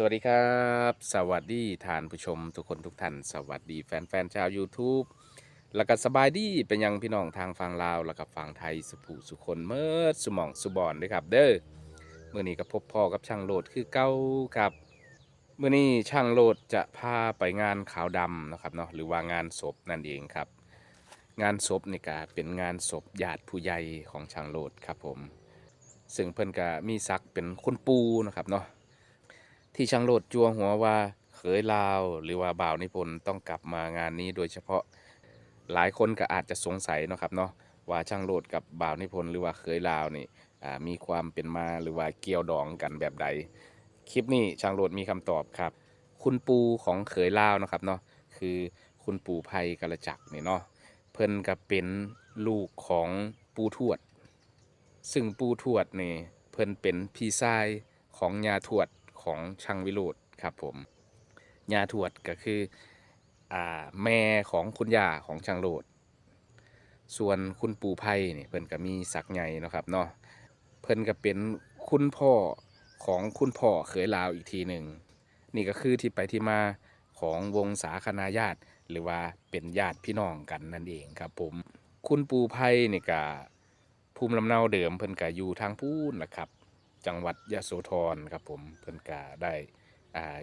สวัสดีครับ สวัสดีท่านผู้ชมทุกคนทุกท่าน สวัสดีแฟนๆชาว YouTube แล้วก็สบายดีเป็นยังพี่น้องทางฝั่งลาว แล้วก็ฝั่งไทยสุภูสุคนเมื่อสุมองสุบอนด้วยครับ เด้อเมื่อนี้ก็พบพ่อกับช่างโหลดคือเก้าครับเมื่อนี้ช่างโหลดจะพาไปงานขาวดำนะครับเนาะหรือว่างานศพนั่นเองครับ งานศพนี่ก็เป็นงานศพญาติผู้ใหญ่ของช่างโหลดครับผม ซึ่งเพิ่อนก็มีศักเป็นคุณปูนะครับเนาะ ที่ช่างโลดจัวหัวว่าเขยลาว หรือว่าบ่าวนิพนธ์ต้องกลับมางานนี้โดยเฉพาะหลายคนก็อาจจะสงสัยนะครับเนาะว่าช่างโลดกับบ่าวนิพนธ์หรือว่าเขยลาวนี่มีความเป็นมาหรือว่าเกี่ยวดองกันแบบใด คลิปนี้ช่างโลดมีคำตอบครับ คุณปูของเขยลาวนะครับเนาะคือคุณปู่ไพกระจักนี่เนาะเพิ่นก็เป็นลูกของปูทวด ซึ่งปูทวดนี่เพิ่นเป็นพี่ชายของยาทวด ของช่างวิโรธครับผมยาทวดก็คืออ่าแม่ของคุณย่าของช่างโรดส่วนคุณปู่ไพ่นี่เพิ่นก็มีศักดิ์ใหญ่นะครับเนาะเพิ่นก็เป็นคุณพ่อของคุณพ่อเขยลาวอีกทีหนึ่งนี่ก็คือที่ไปที่มาของวงศาคณาญาติ หรือว่าเป็นญาติพี่น้องกันนั่นเองครับผม คุณปู่ไพ่นี่ก็ภูมิลำเนาเดิมเพิ่นก็อยู่ทางพูนนะครับ จังหวัดยะโสธรครับผมเพิ่นก็ได้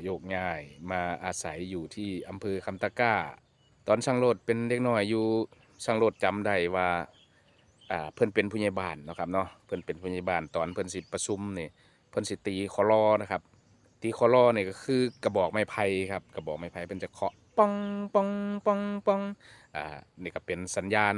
โยกย้ายมาอาศัยอยู่ที่อำเภอคำตะก้า ตอนช่างโลดเป็นเด็กน้อยอยู่ช่างโลดจำได้ว่าเพิ่อนเป็นผู้ใหญ่บ้านนะครับเนาะเพิ่อนเป็นผู้ใหญ่บ้านตอนเพิ่อนสิประชุมนี่เพิ่อนสิตีคอรอนะครับ ตีคอรอนี่ก็คือกระบอกไม้ไผ่ครับกระบอกไม้ไผ่เพิ่นจะเคาะป้องป้องป้องป้องอ่านี่ก็เป็นสัญญาณ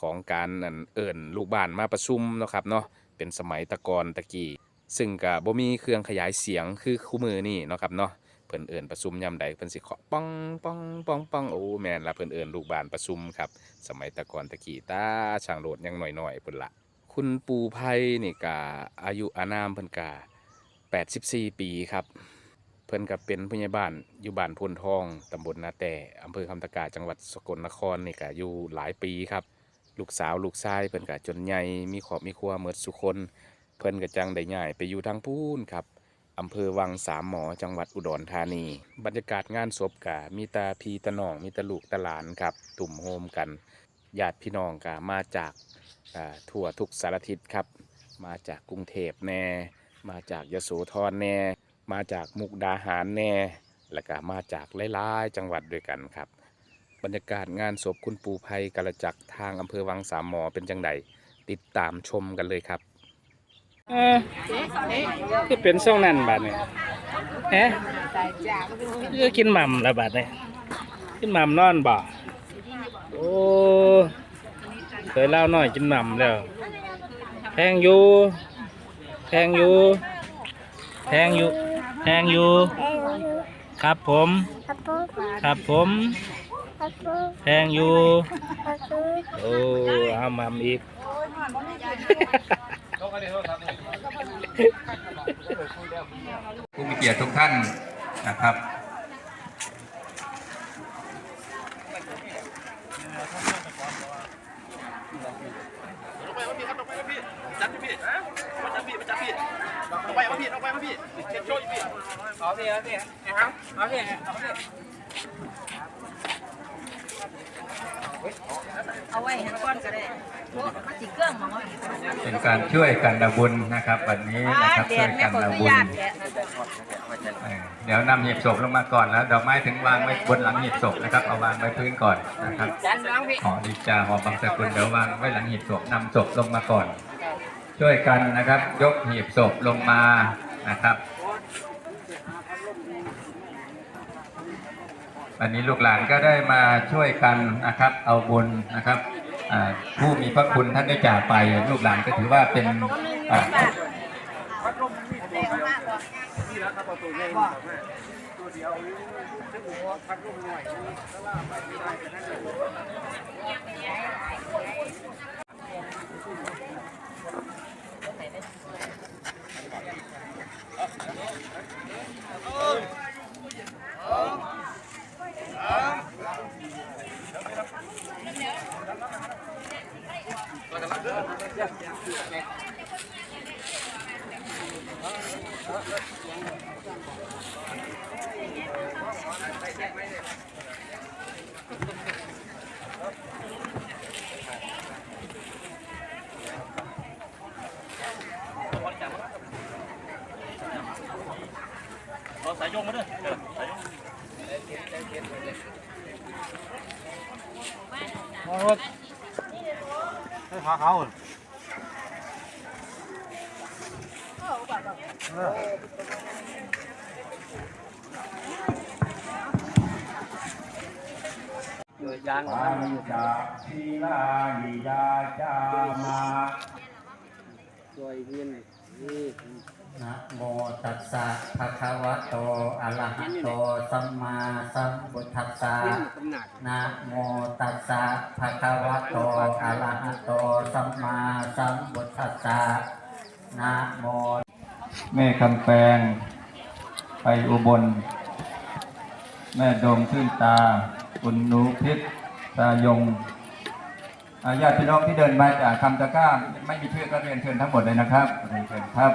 ของการเอิ่นลูกบ้านมาประชุมนะครับเนาะเป็นสมัยตะกอนตะกี้ ซึ่งก็บ่มีเครื่องขยายเสียงคือคู่มือนี่เนาะครับเนาะเพิ่นเอิ่นประชุมยามใดเพิ่นสิเคาะป้องป้องป้องป้องโอ้แม่นละเพิ่นเอิ่นลูกบ้านประชุมครับ สมัยตะกอนตะกี้ตาช่างโลดยังน้อยๆพุ่นละคุณปู่ไพนี่ก็อายุอานามเพิ่นก็84 ปีครับ เพิ่นก็เป็นผู้ใหญ่บ้านอยู่บ้านพนทองตำบลนาแต่อำเภอคำตะกาจังหวัดสกลนครนี่ก็อยู่หลายปีครับ ลูกสาวลูกชายเพิ่นก็จนใหญ่มีครอบมีครัวหมดสุคน เพิ่นก็จังได้ย้ายไปอยู่ทางพูนครับอำเภอวังสามหมอจังหวัดอุดรธานี บรรยากาศงานศพกะมีตาพีตะนองมีตาลูกตาหลานครับ ตุ่มโฮมกันญาติพี่น้องกะมาจากทั่วทุกสารทิศครับ มาจากกรุงเทพแน่ มาจากยโสธรแน่ มาจากมุกดาหารแน่ แล้วก็มาจากหลายๆจังหวัดด้วยกันครับ บรรยากาศงานศพคุณปูภัยกระจักทางอำเภอวังสามหมอเป็นจังใดติดตามชมกันเลยครับ เออคือเป็นช่วงนั้นบาดนี่ฮะคือกินหม่ำละบาดนี่กินหม่ำนอนบ่โอ้เคยเล่าน้อยกินหม่ำแล้วแพงอยู่แพงอยู่แพงอยู่แพงอยู่ครับผม ครับผมแพงอยู่ โอ้เอาหม่ำอีก ผู้มีเกียรติทุกท่านนะครับเอาไว้ให้ก้อนก็ได้เพราะมันสิเครื่องมอง เอาอีกเป็นการช่วยกันระบุญนะครับ วันนี้นะครับแดช่วดยแม่กันขออระนุบุญญาตแดดเออเดี๋ยวนำหีบศพลงมาก่อนแล้วดอกไม้ถึงวางไว้บนหลังหีบศพนะครับเอาวางไว้พื้นก่อนนะครับจันร้องพี่หอดีจาหอบางสกุลเดี๋ยววางไว้หลังหีบศพนำศพลงมาก่อน ช่วยกันนะครับ ยกหีบศพลงมานะครับ วันนี้ลูกหลานก็ได้มาช่วยกันนะครับ เอาบุญนะครับผู้มีพระคุณท่านได้จากไป ลูกหลานก็ถือว่าเป็น เราสายโยงมาด้วย อ่าเปัญจศีลานิยาจามาน นะโมตัสสะภะคะวะโตอะระหะโตสัมมาสัมพุทธัสสะนะโมตัสสะภะคะวะโตอะระหะโตสัมมาสัมพุทธัสสะนะโมแม่คำแปงไปอุบล แม่ดงชื่นตาคุณนูพิษตายงญาติพี่น้องที่เดินมาจากคำตะก้าไม่มีชื่อก็เรียนเชิญทั้งหมดเลยนะครับเรียนเชิญครับ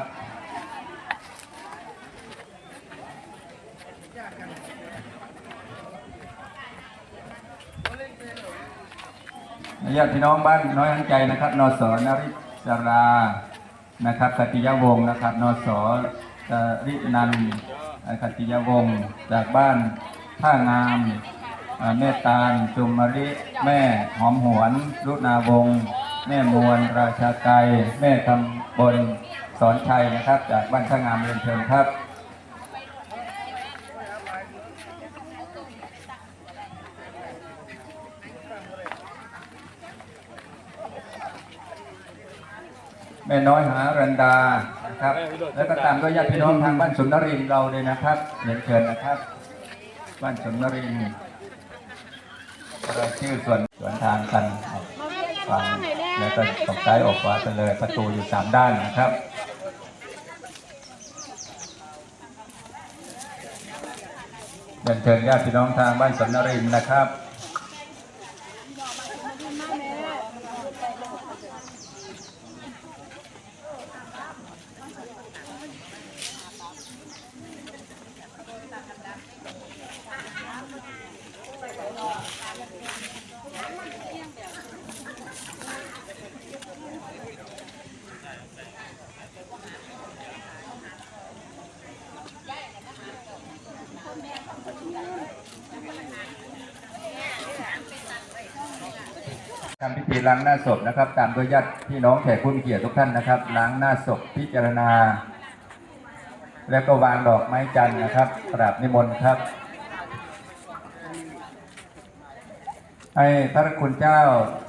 ญาติพี่น้องบ้านน้อยหันใจนะครับนสนริศรานะครับคติยวงศ์นะครับนสรินันท์คติยวงศ์จากบ้านท่างามแม่ตาลจุมมริแม่หอมหวนรุณาวงศ์แม่มวลราชาไกรแม่คำบนสอนชัยนะครับ จากบ้านท่างามเรียนเชิญครับ แม่น้อยหารันดานะครับ แล้วก็ตามด้วยญาติพี่น้องทางบ้านสุนทรินทร์เราเลยนะครับเรียนเชิญนะครับ บ้านสุนทรินทร์เราชื่อส่วนสวนทางกันฝั่งแล้วก็ตกซ้ายออกขวาไปเลยประตูอยู่สามด้านนะครับเรียนเชิญญาติพี่น้องทางบ้านสุนทรินทร์นะครับ ธีล้างหน้าศพนะครับ ตามด้วยญาติพี่น้องแขกผู้มีเกียรติทุกท่านนะครับ ล้างหน้าศพพิจารณา แล้วก็วางดอกไม้จันทร์นะครับกราบนิมนต์ครับ ให้พระคุณเจ้า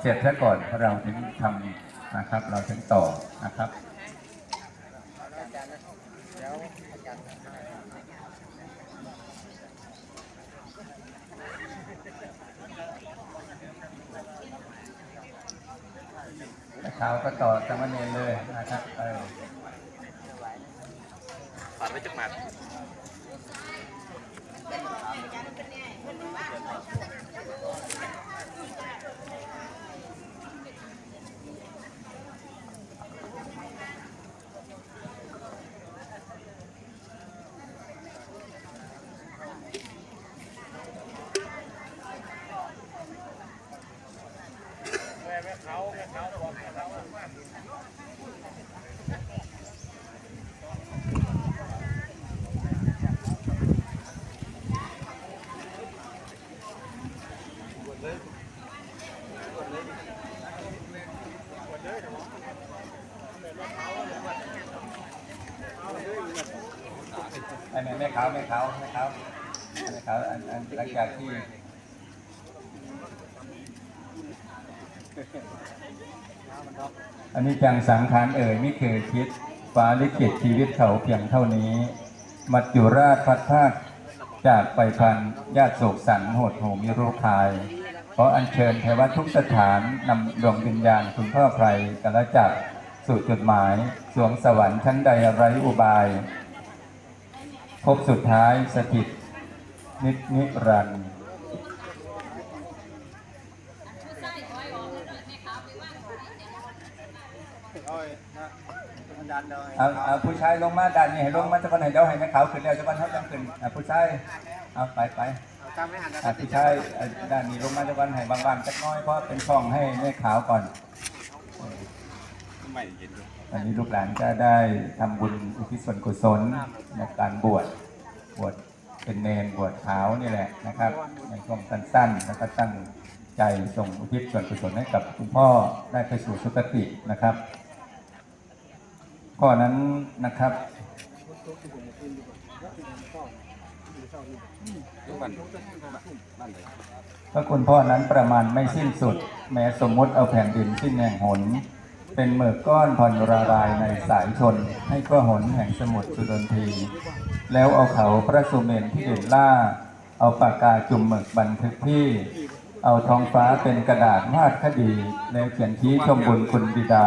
เสร็จซะก่อนเราถึงทำนะครับ เราถึงต่อนะครับ เช้าก็ต่อสามเณรเลยนะครับเออปัดไว้จักหมัด ไอ้แม่แม่ขาวแม่ขาวแม่ขาวแม่ขาวอันอันหลังจากที่อันนี้จังสังขารเอ่ยไม่เคยคิดฟ้าลิขิตชีวิตเขาเพียงเท่านี้ มัจจุราชพัดภาคจากไปพันญาติโศกสันโหดโหมิโรคายขออัญเชิญเทวทุกสถานนำดวงวิญญาณคุณพ่อไพรกระจักร สู่จุดหมายสวงสวรรค์ชั้นใดไร้อุบาย พบสุดท้ายสถิต นิจนิรันดร์เอาไอ้นะธรรมดาเอาเอาผู้ชายลงมาด้านนี้ให้ลงมาจะก่อนให้เดี๋ยวให้แม่ขาวขึ้นแล้วจะก่อนเขาจะขึ้นอะผู้ชายเอาไปไปอะผู้ชายอะด้านนี้ลงมาจะก่อนให้บางๆจักหน้อยเพราะเป็นช่องให้แม่ขาวก่อน อันนี้ลูกหลานก็ได้ทำบุญอุทิศส่วนกุศลในการบวชบวชเป็นเนรบวชขาวนี่แหละนะครับ ในช่วงสั้นๆแล้วก็ตั้งใจส่งอุทิศส่วนกุศลให้กับคุณพ่อได้ไปสู่สุคตินะครับข้อนั้นนะครับพระคุณพ่อนั้นประมาณไม่สิ้นสุด แม้สมมติเอาแผ่นดินสิ้นแห่งหน เป็นเมือกก้อนผ่อนระลายในสายชน ให้ก็หนแห่งสมุทรสุดนที แล้วเอาเขาพระสุเมนที่เด่นล่า เอาปากกาจุ่มหมึกบันทึกที่ เอาท้องฟ้าเป็นกระดาษวาดคดี แล้วเขียนชี้ชมบุญคุณบิดา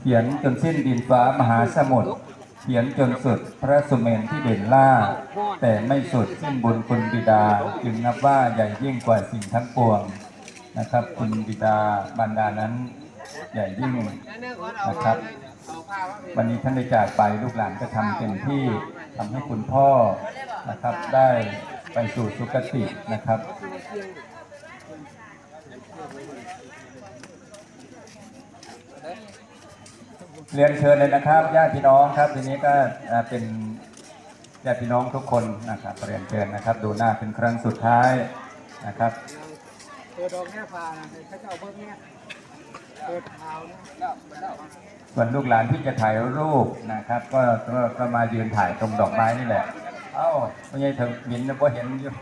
เขียนจนสิ้นดินฟ้ามหาสมุทรเขียนจนสุดพระสุเมนที่เด่นล่า แต่ไม่สุดสิ้นบุญคุณบิดา จึงนับว่าใหญ่ยิ่งกว่าสิ่งทั้งปวงนะครับ คุณบิดาบรรดานั้น ใหญ่ยิ่งนะครับ วันนี้ท่านได้จากไปลูกหลานก็ทำเต็มที่ทำให้คุณพ่อนะครับ ได้ไปสู่สุคตินะครับเรียนเชิญเลยนะครับญาติพี่น้องครับทีนี้ก็อ่าเป็นญาติพี่น้องทุกคนนะครับเรียนเชิญนะครับ ดูหน้าเป็นครั้งสุดท้ายนะครับเปิดดอกแง่พานะเขาจะเอาเพิ่มเนี่ยเปิดเท้านะ ส่วนลูกหลานที่จะถ่ายรูปนะครับก็ก็ก็มายืนถ่ายตรงดอกไม้นี่แหละ เอ้าไม่ใช่ถึงมินนะพอเห็นอยู่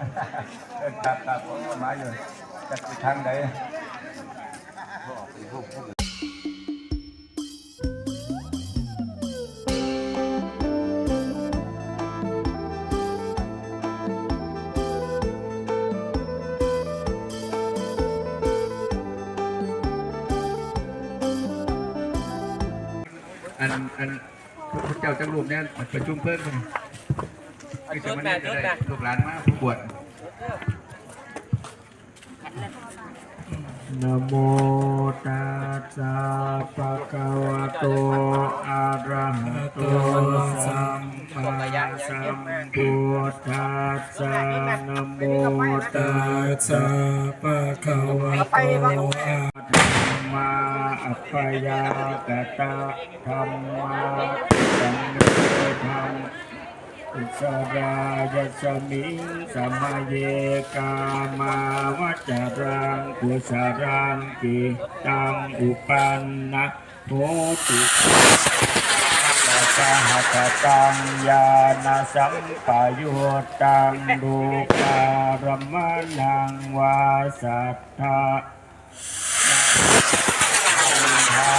ครับครับผมมาอยู่จะไปทางไหน จ้าจังรูปเนี่ยประชุมเพิ่มเลยคือจะมาเนี่ยจะได้ลูกหลานมาผู้บวชนะโมตัสสะภะคะวะโตอะระหะโตสัมมาสัมพุทธัสสะนะโมตัสสะภะคะวะโตอะธัม มาอัปยากตะธัมมาสังเวธรรมอุสรายสมิงสมาเยกามาวจารังกุสรังกิตังอุปันนะโหติสหกตังญาณสัมปยุตตังรูปารมนังวาสัทธา ธ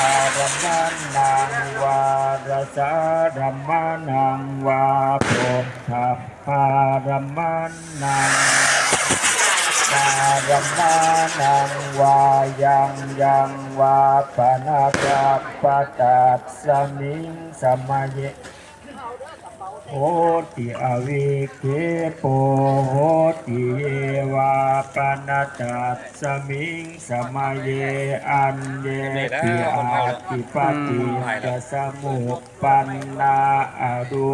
ารมันังวารสารมันังวาโพธพารมันนังนารมานังวายังยังวาปนาคาปตัสสมิงสมัย โหติอวิเคโปโหติเยวาปนาตัสสมิงสมัยเยอันเยติอาติปติจะสมุปปันนาอดุ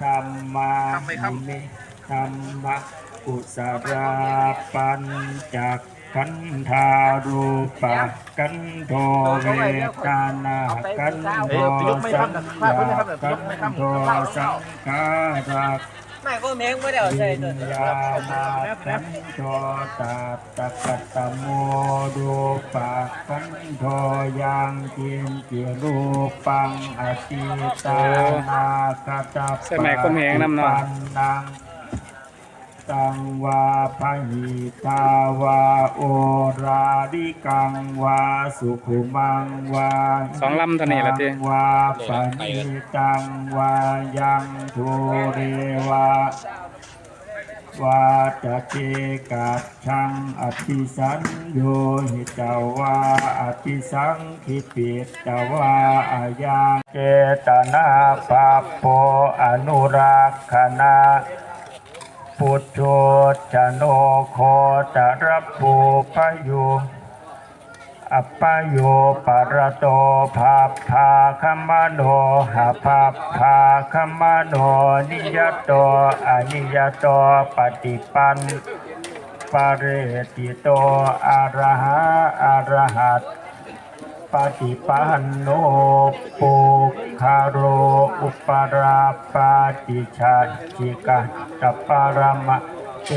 ธรรมานิธรรมะกุสราปัญจัก ขันธารูปะกันโทเวทนากันโทสัญญากันโทสังขาราไม่ก็แมงไม่ได้เอาใส่วิตัวญญาณขันโทตาตะกัตโมรูปะขันโทยังกินเกียรูปังอติตานาคตาใส่ไม้คมแหงนำเนาะปันัง ตังวาพหิตาวาโอราดิกังวาสุขุมังวาสองลำเท่านี้ละติวาปณิตังวายังทุเรวาวาจะเกกัจชังอภิสัญโยหิตาวาอภิสังคิปิตาวาอายังเจตนาปาโปอนุรักขณา พุทโธจโนโคตรปูพยุอัปปโยปรโตภาพาคัมมโนหาภาพาคัมมโนนิยโตอนิยโตปฏิปันปเรติโตอะระหะอะระหัต ปฏิปันโนปุคาโรอุปราปาติชาจิกะตปารมะเท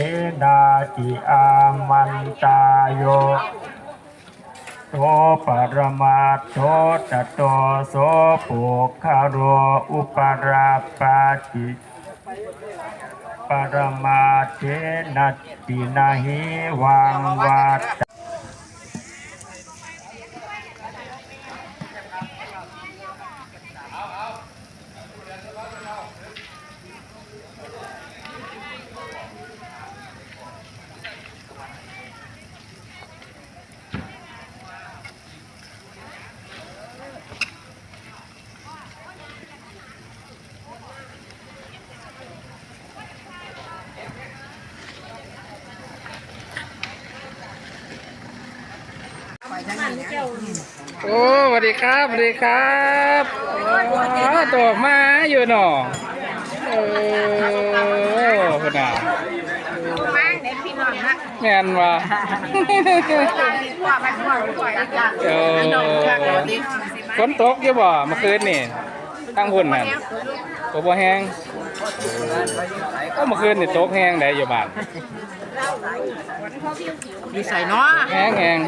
นาติอามันตายโยโตปรมาโทตโตโสปุคาโรอุปราปาติปรมาเทนัตตินาหิวังวัต โอ้สวัสดีครับสวัสดีครับอ๋อตัวมาอยู่หนอเออคุณน่ะมาเด็กพี่น้องนะแม่นวะว่ามันว่าว่าจ้ะเออฝนตกอยู่บ่เมื่อคืนนี่ตั้งพุ่นนั่นโอ้บ่แห้งก็เมื่อคืนนี่ตกแห้งได้อยู่บ้านมีใส่เนาะแห้งแห้ง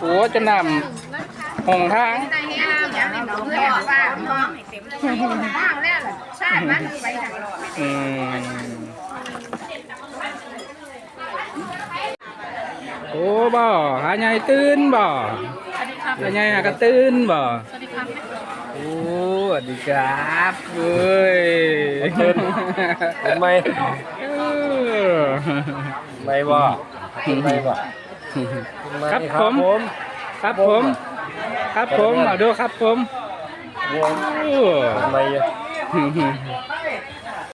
โอ้จะนำหงทางแต่เฮียอย่างนี้น้องเพื่อนว่าน้องเต็มเลยว่างแล้วชาติมันไปทางรออืมโอ้บ่หาใหญ่ตื่นบ่หาใหญ่หากระตื่นบ่โอ้สวัสดีครับเว้ยตื่นเห็นไหมเออไม่บ่ไม่บ่ครับผม ครับผม ครับผมเอาดูครับผมวงโอ้ไม่